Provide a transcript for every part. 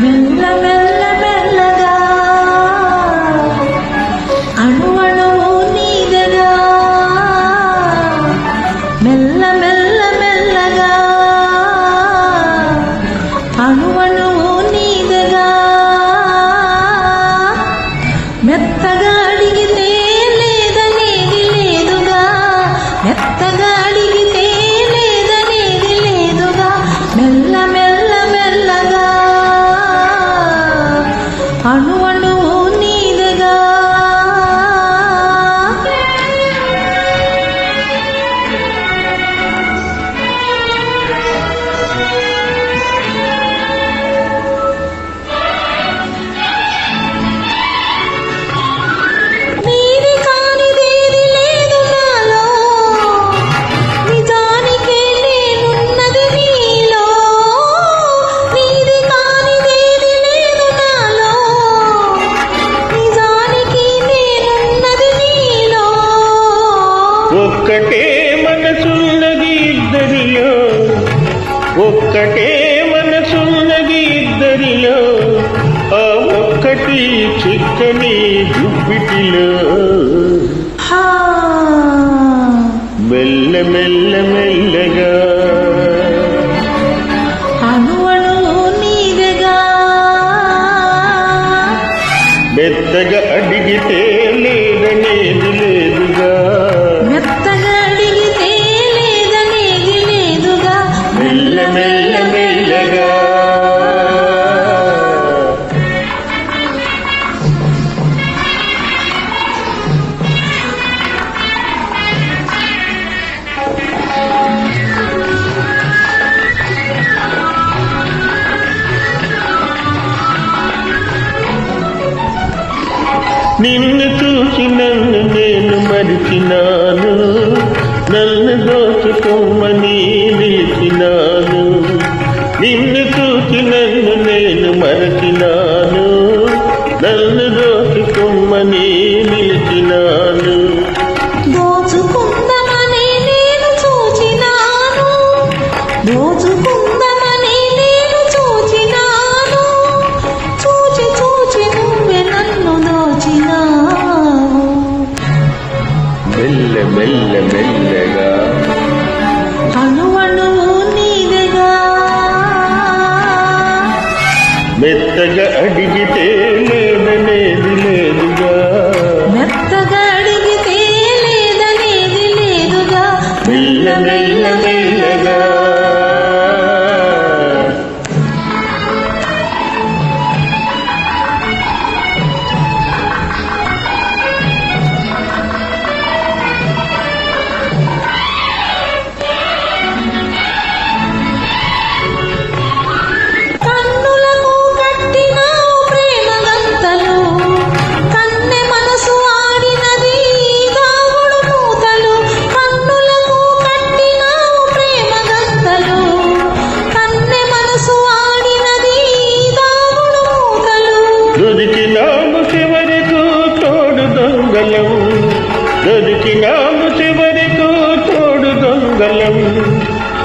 Mella, mella. ఒక్కటే మనసున్నది ఇద్దరిలో ఆ ఒక్కటి చిక్కని దుబ్బిటిలో మెల్ల మెల్ల మెల్లగా నిన్ను చూసి నన్ను నేను మరిచినాను. నన్ను దోచుకోమని నిలిచినాను. నిన్ను చూసి నన్ను నేను మరచినాను. నన్ను నిండెగా అణువణువు నీవెగా. మెత్తగా అడిగితే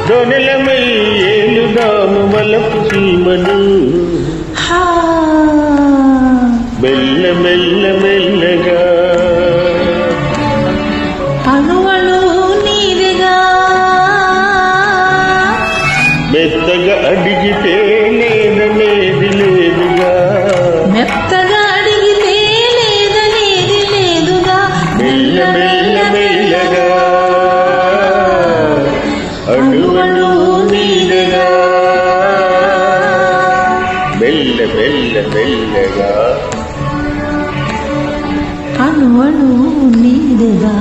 దొనెలమై ఏలుదాము వలపు సీమను మెల్ల మెల్ల మెల్లగా. అణువణు నీరుగా. మెత్తగా అడిగితే లేదు లేదు లేదు. మెల్ల మెల్లగా. అణు అణు నీరుగా